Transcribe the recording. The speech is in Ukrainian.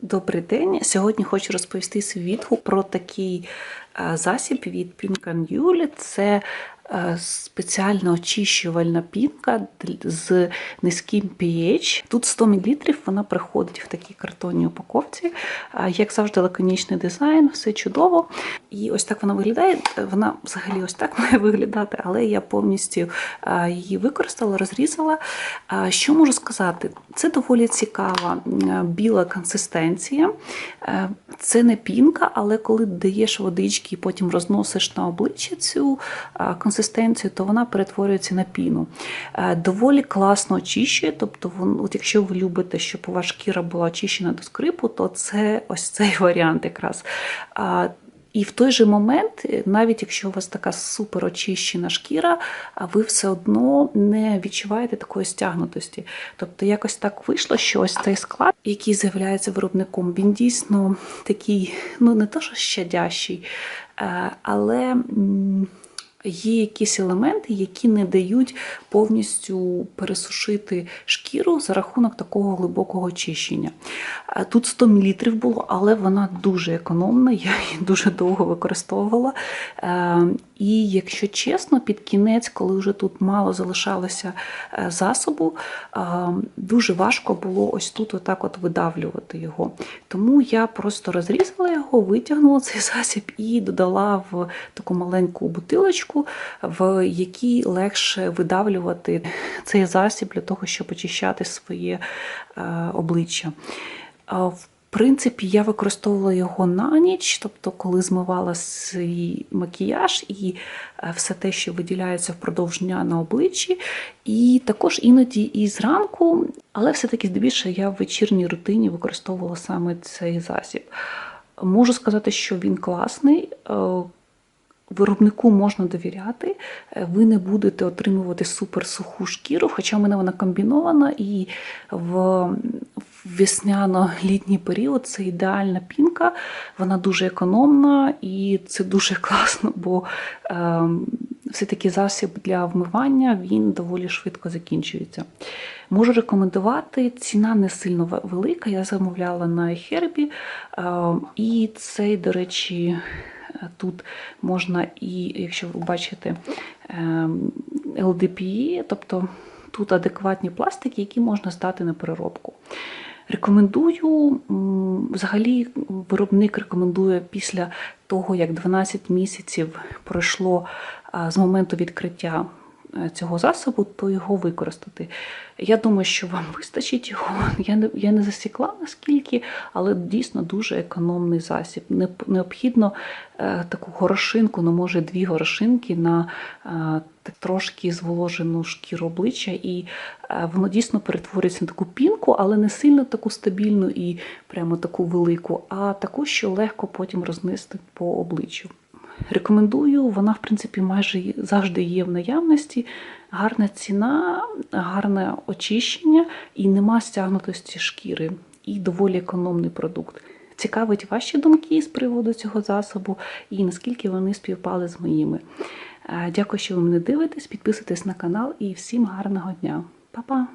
Добрий день. Сьогодні хочу розповісти відгук про такий е, засіб від Pink Yule. Це спеціальна очищувальна пінка з низьким pH. Тут 100 мл, вона приходить в такій картонній упаковці. Е, Як завжди, лаконічний дизайн, все чудово. І ось так вона виглядає. Вона взагалі ось так має виглядати, але я повністю е, її використала, розрізала. Е, Що можу сказати? Це доволі цікава біла консистенція. Е, Це не пінка, але коли даєш водички і потім розносиш на обличчя цю е, консистенцію, то вона перетворюється на піну. Е, Доволі класно очищує. Тобто, от якщо ви любите, щоб у вас шкіра була очищена до скрипу, то це ось цей варіант якраз. І в той же момент, е, навіть якщо у вас така супер очищена шкіра, а ви все одно не відчуваєте такої стягнутості. Тобто, якось так вийшло, що ось цей склад, який з'являється виробником, він дійсно такий, ну не то, що щадящий, е, але. Є якісь елементи, які не дають повністю пересушити шкіру за рахунок такого глибокого очищення. Тут 100 мл було, але вона дуже економна, я її дуже довго використовувала. Е, І якщо чесно, під кінець, коли вже тут мало залишалося е, засобу, е, дуже важко було ось тут отак от видавлювати його. Тому я просто розрізала його, витягнула цей засіб і додала в таку маленьку бутилочку, в якій легше видавлювати цей засіб для того, щоб очищати своє е, обличчя. В принципі, я використовувала його на ніч, тобто, коли змивала свій макіяж і е, все те, що виділяється впродовж дня на обличчі. І також іноді і зранку, але все-таки здебільшого я в вечірній рутині використовувала саме цей засіб. Можу сказати, що він класний. Виробнику можна довіряти, е, ви не будете отримувати суперсуху шкіру, хоча в мене вона комбінована, і в весняно-літній період це ідеальна пінка, вона дуже економна і це дуже класно, бо е, все-таки засіб для вмивання він доволі швидко закінчується. Можу рекомендувати, ціна не сильно велика. Я замовляла на iHerb, е, і цей, до речі, Тут можна і, якщо ви бачите, ем, LDPE, тобто тут адекватні пластики, які можна здати на переробку. Рекомендую, взагалі, виробник рекомендує після того, як 12 місяців пройшло з моменту відкриття цього засобу, то його використати. Я думаю, що вам вистачить його. Я не, я не засікла наскільки, але дійсно дуже економний засіб. Не, необхідно е, таку горошинку, ну може дві горошинки на е, трошки зволожену шкіру обличчя, і е, воно дійсно перетворюється на таку пінку, але не сильно таку стабільну і прямо таку велику, а таку, що легко потім рознести по обличчю. Рекомендую, вона, в принципі, майже завжди є в наявності. Гарна ціна, гарне очищення і нема стягнутості шкіри, і доволі економний продукт. Цікавить ваші думки з приводу цього засобу і наскільки вони співпали з моїми. Е, Дякую, що ви мене дивитесь. Підписуйтесь на канал і всім гарного дня. Па-па!